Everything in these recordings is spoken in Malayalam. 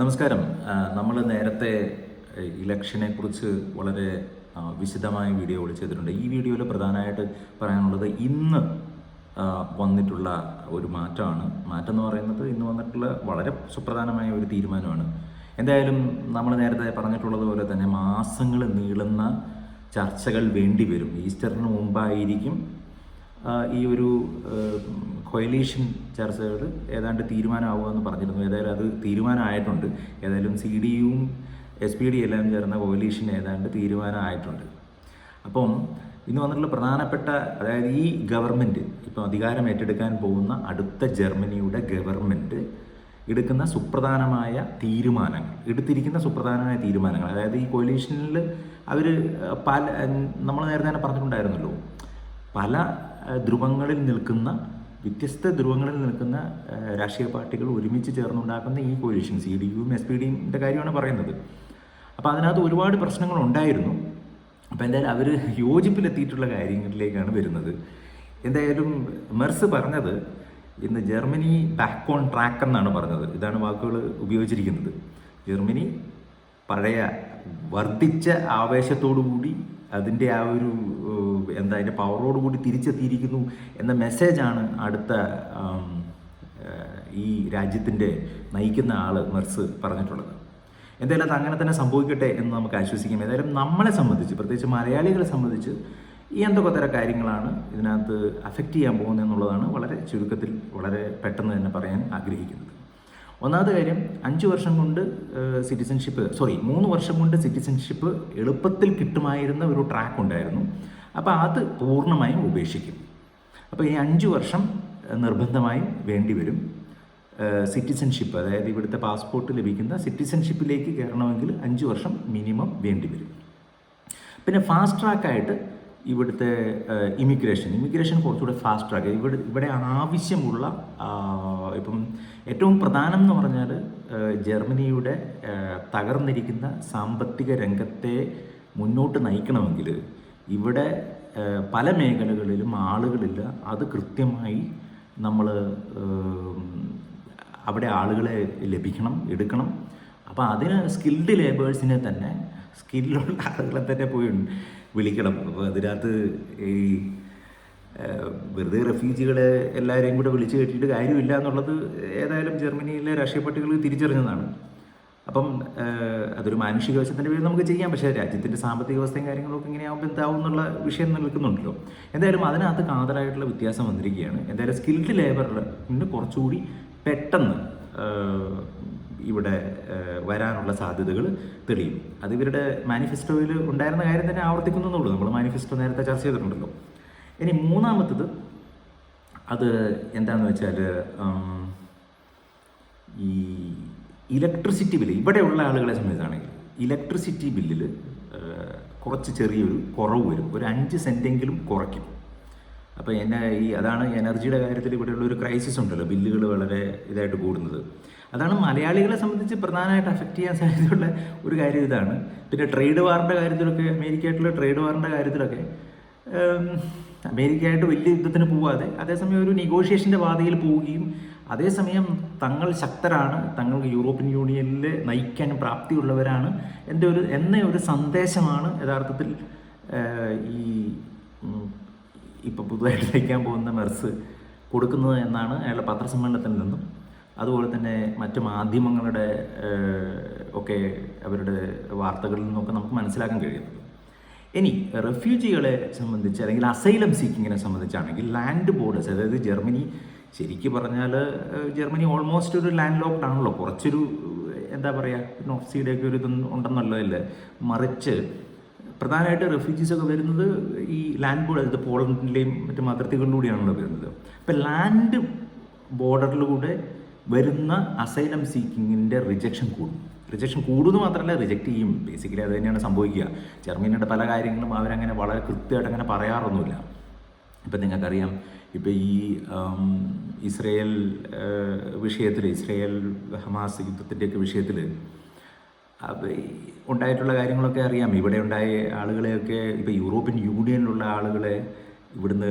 നമസ്കാരം. നമ്മൾ നേരത്തെ ഇലക്ഷനെ കുറിച്ച് വളരെ വിശദമായ വീഡിയോകൾ ചെയ്തിട്ടുണ്ട്. ഈ വീഡിയോയിൽ പ്രധാനമായിട്ട് പറയാനുള്ളത് ഇന്ന് വന്നിട്ടുള്ള ഒരു മാറ്റമാണ്. മാറ്റം എന്ന് പറയുന്നത് ഇന്ന് വന്നിട്ടുള്ള വളരെ സുപ്രധാനമായ ഒരു തീരുമാനമാണ്. എന്തായാലും നമ്മൾ നേരത്തെ പറഞ്ഞിട്ടുള്ളത് പോലെ തന്നെ മാസങ്ങൾ നീളുന്ന ചർച്ചകൾ വേണ്ടി വരും. ഈസ്റ്ററിന് മുമ്പായിരിക്കും ഈ ഒരു കൊയലീഷൻ ചർച്ചകൾ ഏതാണ്ട് തീരുമാനമാവുമെന്ന് പറഞ്ഞിരുന്നു. ഏതായാലും അത് തീരുമാനമായിട്ടുണ്ട്. ഏതായാലും സി ഡി യുവും എസ് പി ഡി എല്ലാം ചേർന്ന കൊയലീഷൻ ഏതാണ്ട് തീരുമാനമായിട്ടുണ്ട്. അപ്പം ഇന്ന് വന്നിട്ടുള്ള പ്രധാനപ്പെട്ട അതായത് ഈ ഗവൺമെന്റ് ഇപ്പം അധികാരം ഏറ്റെടുക്കാൻ പോകുന്ന അടുത്ത ജർമ്മനിയുടെ ഗവൺമെന്റ് എടുക്കുന്ന സുപ്രധാനമായ തീരുമാനങ്ങൾ എടുത്തിരിക്കുന്ന സുപ്രധാനമായ തീരുമാനങ്ങൾ അതായത് ഈ കൊലീഷനിൽ അവർ പല നമ്മൾ നേരത്തെ തന്നെ പറഞ്ഞിട്ടുണ്ടായിരുന്നല്ലോ പല ധ്രുവങ്ങളിൽ നിൽക്കുന്ന വ്യത്യസ്ത ധ്രുവങ്ങളിൽ നിൽക്കുന്ന രാഷ്ട്രീയ പാർട്ടികൾ ഒരുമിച്ച് ചേർന്നുണ്ടാക്കുന്ന ഈ കോലീഷൻ സി ഡി യുവും എസ് പി ഡിയുടെ കാര്യമാണ് പറയുന്നത്. അപ്പോൾ അതിനകത്ത് ഒരുപാട് പ്രശ്നങ്ങൾ ഉണ്ടായിരുന്നു അപ്പോൾ എന്തായാലും അവർ യോജിപ്പിലെത്തിയിട്ടുള്ള കാര്യങ്ങളിലേക്കാണ് വരുന്നത്. എന്തായാലും മെർസ് പറഞ്ഞത് ഇന്ന് ജർമ്മനി ബാക്ക് ഓൺ ട്രാക്ക് എന്നാണ് പറഞ്ഞത്. ഇതാണ് വാക്കുകൾ ഉപയോഗിച്ചിരിക്കുന്നത്. ജർമ്മനി പഴയ വർദ്ധിച്ച ആവേശത്തോടു കൂടി അതിന്റെ ആ ഒരു എന്താ അതിന്റെ പവറോട് കൂടി തിരിച്ചെത്തിയിരിക്കുന്നു എന്ന മെസ്സേജാണ് അടുത്ത ഈ രാജ്യത്തിന്റെ നയിക്കുന്ന ആൾ മെർസ് പറഞ്ഞിട്ടുള്ളത്. എന്തായാലും അത് അങ്ങനെ തന്നെ സംഭവിക്കട്ടെ എന്ന് നമുക്ക് ആശ്വസിക്കാം. ഏതായാലും നമ്മളെ സംബന്ധിച്ച് പ്രത്യേകിച്ച് മലയാളികളെ സംബന്ധിച്ച് ഈ എന്തൊക്കെ തരം കാര്യങ്ങളാണ് ഇതിനകത്ത് അഫക്റ്റ് ചെയ്യാൻ പോകുന്നത് എന്നുള്ളതാണ് വളരെ ചുരുക്കത്തിൽ വളരെ പെട്ടെന്ന് തന്നെ പറയാൻ ആഗ്രഹിക്കുന്നത്. ഒന്നാമത്തെ കാര്യം അഞ്ച് വർഷം കൊണ്ട് സിറ്റിസൺഷിപ്പ് സോറി മൂന്ന് വർഷം കൊണ്ട് സിറ്റിസൺഷിപ്പ് എളുപ്പത്തിൽ കിട്ടുമായിരുന്ന ഒരു ട്രാക്ക് ഉണ്ടായിരുന്നു. അപ്പോൾ അത് പൂർണമായും ഉപേക്ഷിക്കും. അപ്പോൾ ഈ അഞ്ച് വർഷം നിർബന്ധമായും വേണ്ടി വരും. സിറ്റിസൺഷിപ്പ് അതായത് ഇവിടുത്തെ പാസ്പോർട്ട് ലഭിക്കുന്ന സിറ്റിസൺഷിപ്പിലേക്ക് കയറണമെങ്കിൽ അഞ്ച് വർഷം മിനിമം വേണ്ടി വരും. പിന്നെ ഫാസ്റ്റ് ട്രാക്കായിട്ട് ഇവിടുത്തെ ഇമിഗ്രേഷൻ ഇമിഗ്രേഷൻ കുറച്ചുകൂടെ ഫാസ്റ്റ് ട്രാക്ക് ഇവിടെ ഇവിടെ ആവശ്യമുള്ള ഇപ്പം ഏറ്റവും പ്രധാനം എന്ന് പറഞ്ഞാൽ ജർമ്മനിയുടെ തകർന്നിരിക്കുന്ന സാമ്പത്തിക രംഗത്തെ മുന്നോട്ട് നയിക്കണമെങ്കിൽ ഇവിടെ പല മേഖലകളിലും ആളുകളില്ല. അത് കൃത്യമായി നമ്മൾ അവിടെ ആളുകളെ ലഭിക്കണം എടുക്കണം. അപ്പോൾ അതിന് സ്കിൽഡ് ലേബേഴ്സിനെ തന്നെ സ്കില്ലുള്ള ആളുകളെ തന്നെ പോയി വിളിക്കണം. അപ്പോൾ അതിനകത്ത് ഈ വെറുതെ റെഫ്യൂജികളെ എല്ലാവരെയും കൂടെ വിളിച്ചു കയറ്റിയിട്ട് കാര്യമില്ല എന്നുള്ളത് ഏതായാലും ജർമ്മനിയിലെ രാഷ്ട്രീയ പാർട്ടികൾ തിരിച്ചറിഞ്ഞതാണ്. അപ്പം അതൊരു മാനുഷിക വശത്തിന്റെ പേര് നമുക്ക് ചെയ്യാം. പക്ഷേ രാജ്യത്തിന്റെ സാമ്പത്തിക അവസ്ഥയും കാര്യങ്ങളൊക്കെ എങ്ങനെയാവും എന്താവും എന്നുള്ള വിഷയം നിൽക്കുന്നുണ്ടല്ലോ. എന്തായാലും അതിനകത്ത് കാതലായിട്ടുള്ള വ്യത്യാസം വന്നിരിക്കുകയാണ്. എന്തായാലും സ്കിൽഡ് ലേബറിന് കുറച്ചുകൂടി പെട്ടെന്ന് ഇവിടെ വരാനുള്ള സാധ്യതകൾ തെളിയും. അത് ഇവരുടെ മാനിഫെസ്റ്റോയിൽ ഉണ്ടായിരുന്ന കാര്യം തന്നെ ആവർത്തിക്കുന്നുള്ളൂ നമ്മൾ മാനിഫെസ്റ്റോ നേരത്തെ ചർച്ച ചെയ്തിട്ടുണ്ടല്ലോ. ഇനി മൂന്നാമത്തത് അത് എന്താണെന്ന് വെച്ചാൽ ഈ ഇലക്ട്രിസിറ്റി ബില്ല് ഇവിടെയുള്ള ആളുകളെ സംബന്ധിച്ചാണെങ്കിൽ ഇലക്ട്രിസിറ്റി ബില്ലിൽ കുറച്ച് ചെറിയൊരു കുറവ് വരും. ഒരു അഞ്ച് സെന്റെങ്കിലും കുറയ്ക്കും. അപ്പോൾ എന്നെ ഈ അതാണ് എനർജിയുടെ കാര്യത്തിൽ ഇവിടെയുള്ള ഒരു ക്രൈസിസ് ഉണ്ടല്ലോ ബില്ലുകൾ വളരെ ഇതായിട്ട് കൂടുന്നത്. അതാണ് മലയാളികളെ സംബന്ധിച്ച് പ്രധാനമായിട്ട് അഫക്റ്റ് ചെയ്യാൻ സാധ്യതയുള്ള ഒരു കാര്യം ഇതാണ്. പിന്നെ ട്രേഡ് വാറിന്റെ കാര്യത്തിലൊക്കെ അമേരിക്കയായിട്ടുള്ള ട്രേഡ് വാറിന്റെ കാര്യത്തിലൊക്കെ അമേരിക്കയായിട്ട് വലിയ യുദ്ധത്തിന് പോവാതെ അതേസമയം ഒരു നെഗോഷിയേഷന്റെ പാതയിൽ പോവുകയും അതേസമയം തങ്ങൾ ശക്തരാണ് തങ്ങൾക്ക് യൂറോപ്യൻ യൂണിയനിൽ നയിക്കാൻ പ്രാപ്തിയുള്ളവരാണ്. എന്റെ ഒരു എന്ന ഒരു സന്ദേശമാണ് യഥാർത്ഥത്തിൽ ഈ ഇപ്പോൾ പുതുതായിട്ട് നയിക്കാൻ പോകുന്ന മെർസ് കൊടുക്കുന്നത് എന്നാണ് അയാളുടെ പത്രസമ്മേളനത്തിൽ നിന്നും. അതുപോലെ തന്നെ മറ്റു മാധ്യമങ്ങളുടെ ഒക്കെ അവരുടെ വാർത്തകളിൽ നിന്നൊക്കെ നമുക്ക് മനസ്സിലാക്കാൻ കഴിയുന്നത്. ഇനി റെഫ്യൂജികളെ സംബന്ധിച്ച് അല്ലെങ്കിൽ അസൈലം സീക്കിങ്ങിനെ സംബന്ധിച്ചാണെങ്കിൽ ലാൻഡ് ബോർഡേഴ്സ് അതായത് ജർമ്മനി ശരിക്കും പറഞ്ഞാൽ ജർമ്മനി ഓൾമോസ്റ്റ് ഒരു ലാൻഡ് ലോക്ക്ഡ് ആണല്ലോ. കുറച്ചൊരു എന്താ പറയുക സീയുടെ ഒരു ഇത് ഉണ്ടെന്നല്ലോ അല്ലേ? മറിച്ച് പ്രധാനമായിട്ട് റെഫ്യൂജീസ് ഒക്കെ വരുന്നത് ഈ ലാൻഡ് ബോർഡർ ഇത് പോളണ്ടിന്റെയും മറ്റു അതിർത്തികളിലൂടെയാണല്ലോ വരുന്നത്. അപ്പം ലാൻഡ് ബോർഡറിലൂടെ വരുന്ന അസൈലം സീക്കിങ്ങിന്റെ റിജക്ഷൻ കൂടും. റിജക്ഷൻ കൂടുമെന്ന് മാത്രമല്ല റിജക്റ്റ് ചെയ്യും. ബേസിക്കലി അത് തന്നെയാണ് സംഭവിക്കുക. ജർമ്മനിയുടെ പല കാര്യങ്ങളും അവരങ്ങനെ വളരെ കൃത്യമായിട്ട് അങ്ങനെ പറയാറൊന്നുമില്ല. ഇപ്പം നിങ്ങൾക്കറിയാം ഇപ്പം ഈ ഇസ്രയേൽ വിഷയത്തിൽ ഇസ്രയേൽ ഹമാസ് യുദ്ധത്തിന്റെയൊക്കെ വിഷയത്തിൽ ഉണ്ടായിട്ടുള്ള കാര്യങ്ങളൊക്കെ അറിയാം. ഇവിടെ ഉണ്ടായ ആളുകളെയൊക്കെ ഇപ്പോൾ യൂറോപ്യൻ യൂണിയനിലുള്ള ആളുകളെ ഇവിടുന്ന്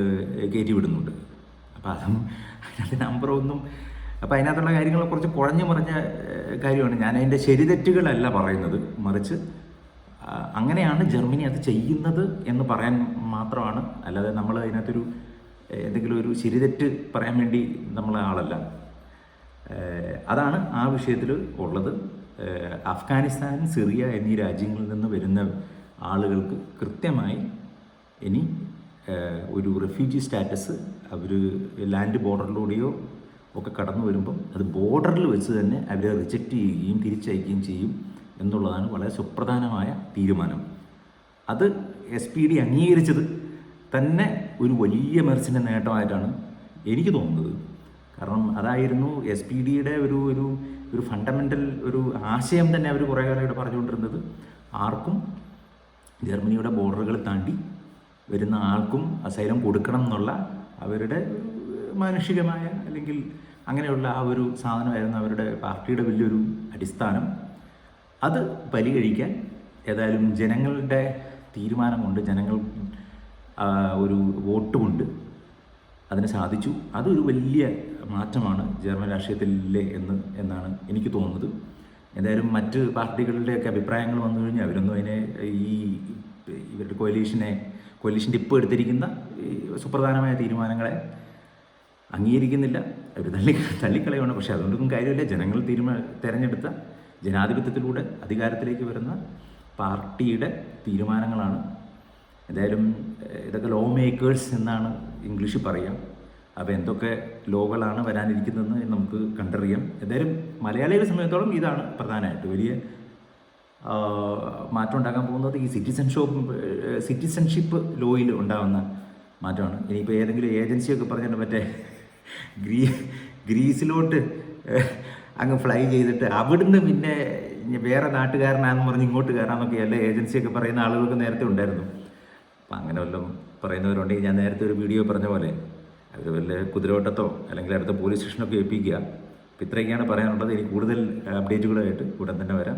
കയറ്റി വിടുന്നുണ്ട്. അപ്പം അതും അതിനകത്ത് നമ്പറൊന്നും അപ്പോൾ അതിനകത്തുള്ള കാര്യങ്ങൾ കുറച്ച് കുഴഞ്ഞു മറിഞ്ഞ കാര്യമാണ്. ഞാൻ അതിന്റെ ശരിതെറ്റുകളല്ല പറയുന്നത്. മറിച്ച് അങ്ങനെയാണ് ജർമ്മനി അത് ചെയ്യുന്നത് എന്ന് പറയാൻ മാത്രമാണ്. അല്ലാതെ നമ്മൾ അതിനകത്തൊരു എന്തെങ്കിലും ഒരു ശരിതെറ്റ് പറയാൻ വേണ്ടി നമ്മൾ ആളല്ല. അതാണ് ആ വിഷയത്തിൽ ഉള്ളത്. അഫ്ഗാനിസ്ഥാൻ സിറിയ എന്നീ രാജ്യങ്ങളിൽ നിന്ന് വരുന്ന ആളുകൾക്ക് കൃത്യമായി ഇനി ഒരു റെഫ്യൂജി സ്റ്റാറ്റസ് അവർ ലാൻഡ് ബോർഡറിലൂടെയോ ഒക്കെ കടന്നു വരുമ്പം അത് ബോർഡറിൽ വെച്ച് തന്നെ അവരെ റിജക്റ്റ് ചെയ്യുകയും തിരിച്ചയക്കുകയും ചെയ്യും. എന്നുള്ളതാണ് വളരെ സുപ്രധാനമായ തീരുമാനം. അത് എസ് പി ഡി അംഗീകരിച്ചത് തന്നെ ഒരു വലിയ മെർസിന്റെ നേട്ടമായിട്ടാണ് എനിക്ക് തോന്നുന്നത്. കാരണം അതായിരുന്നു എസ് പി ഡിയുടെ ഒരു ഒരു ഒരു ഫണ്ടമെന്റൽ ഒരു ആശയം തന്നെ അവർ കുറേ കാലമായിട്ട് പറഞ്ഞുകൊണ്ടിരുന്നത്. ആർക്കും ജർമ്മനിയുടെ ബോർഡറുകൾ താണ്ടി വരുന്ന ആൾക്കും അസൈലം കൊടുക്കണം എന്നുള്ള അവരുടെ മാനുഷികമായ അല്ലെങ്കിൽ അങ്ങനെയുള്ള ആ ഒരു സാധനമായിരുന്നു അവരുടെ പാർട്ടിയുടെ വലിയൊരു അടിസ്ഥാനം. അത് പരിഹരിക്കാൻ ഏതായാലും ജനങ്ങളുടെ തീരുമാനം കൊണ്ട് ജനങ്ങൾ ഒരു വോട്ട് കൊണ്ട് അതിന് സാധിച്ചു. അതൊരു വലിയ മാറ്റമാണ് ജർമ്മൻ രാഷ്ട്രീയത്തിലെ എന്ന് എന്നാണ് എനിക്ക് തോന്നുന്നത്. എന്തായാലും മറ്റ് പാർട്ടികളുടെയൊക്കെ അഭിപ്രായങ്ങൾ വന്നു കഴിഞ്ഞാൽ അവരൊന്നും അതിനെ ഈ ഇവരുടെ കോലീഷനെ കോലീഷന്റെ ഇപ്പോൾ എടുത്തിരിക്കുന്ന സുപ്രധാനമായ തീരുമാനങ്ങളെ അംഗീകരിക്കുന്നില്ല. അവർ തള്ളി തള്ളിക്കളയാണ് പക്ഷേ അതുകൊണ്ടൊന്നും കാര്യമില്ല. ജനങ്ങൾ തീരുമാനം തിരഞ്ഞെടുത്ത ജനാധിപത്യത്തിലൂടെ അധികാരത്തിലേക്ക് വരുന്ന പാർട്ടിയുടെ തീരുമാനങ്ങളാണ്. എന്തായാലും ഇതൊക്കെ ലോ മേക്കേഴ്സ് എന്നാണ് ഇംഗ്ലീഷ് പറയാം. അപ്പോൾ എന്തൊക്കെ ലോകളാണ് വരാനിരിക്കുന്നതെന്ന് നമുക്ക് കണ്ടറിയാം. എന്തായാലും മലയാളികളെ സംബന്ധിച്ചിടത്തോളം ഇതാണ് പ്രധാനമായിട്ട് വലിയ മാറ്റം ഉണ്ടാക്കാൻ പോകുന്നത്. ഈ സിറ്റിസൺഷിപ്പ് സിറ്റിസൺഷിപ്പ് ലോയിൽ ഉണ്ടാകുന്ന മാറ്റമാണ്. ഇനിയിപ്പോൾ ഏതെങ്കിലും ഏജൻസിയൊക്കെ പറഞ്ഞിട്ട് മറ്റേ ഗ്രീ ഗ്രീസിലോട്ട് അങ്ങ് ഫ്ലൈ ചെയ്തിട്ട് അവിടുന്ന് പിന്നെ വേറെ നാട്ടുകാരനാണെന്ന് പറഞ്ഞ് ഇങ്ങോട്ട് കയറാമെന്നൊക്കെ അല്ല ഏജൻസിയൊക്കെ പറയുന്ന ആളുകൾക്ക് നേരത്തെ ഉണ്ടായിരുന്നു. അപ്പം അങ്ങനെ വല്ലതും പറയുന്നവരുണ്ടെങ്കിൽ ഞാൻ നേരത്തെ ഒരു വീഡിയോ പറഞ്ഞ പോലെ അവർ വല്ല കുതിരവട്ടത്തോ അല്ലെങ്കിൽ അടുത്ത പോലീസ് സ്റ്റേഷനൊക്കെ ഏൽപ്പിക്കുക. ഇത്രയൊക്കെയാണ് പറയാനുള്ളത്. ഇനി കൂടുതൽ അപ്ഡേറ്റുകളായിട്ട് ഉടൻ തന്നെ വരാം.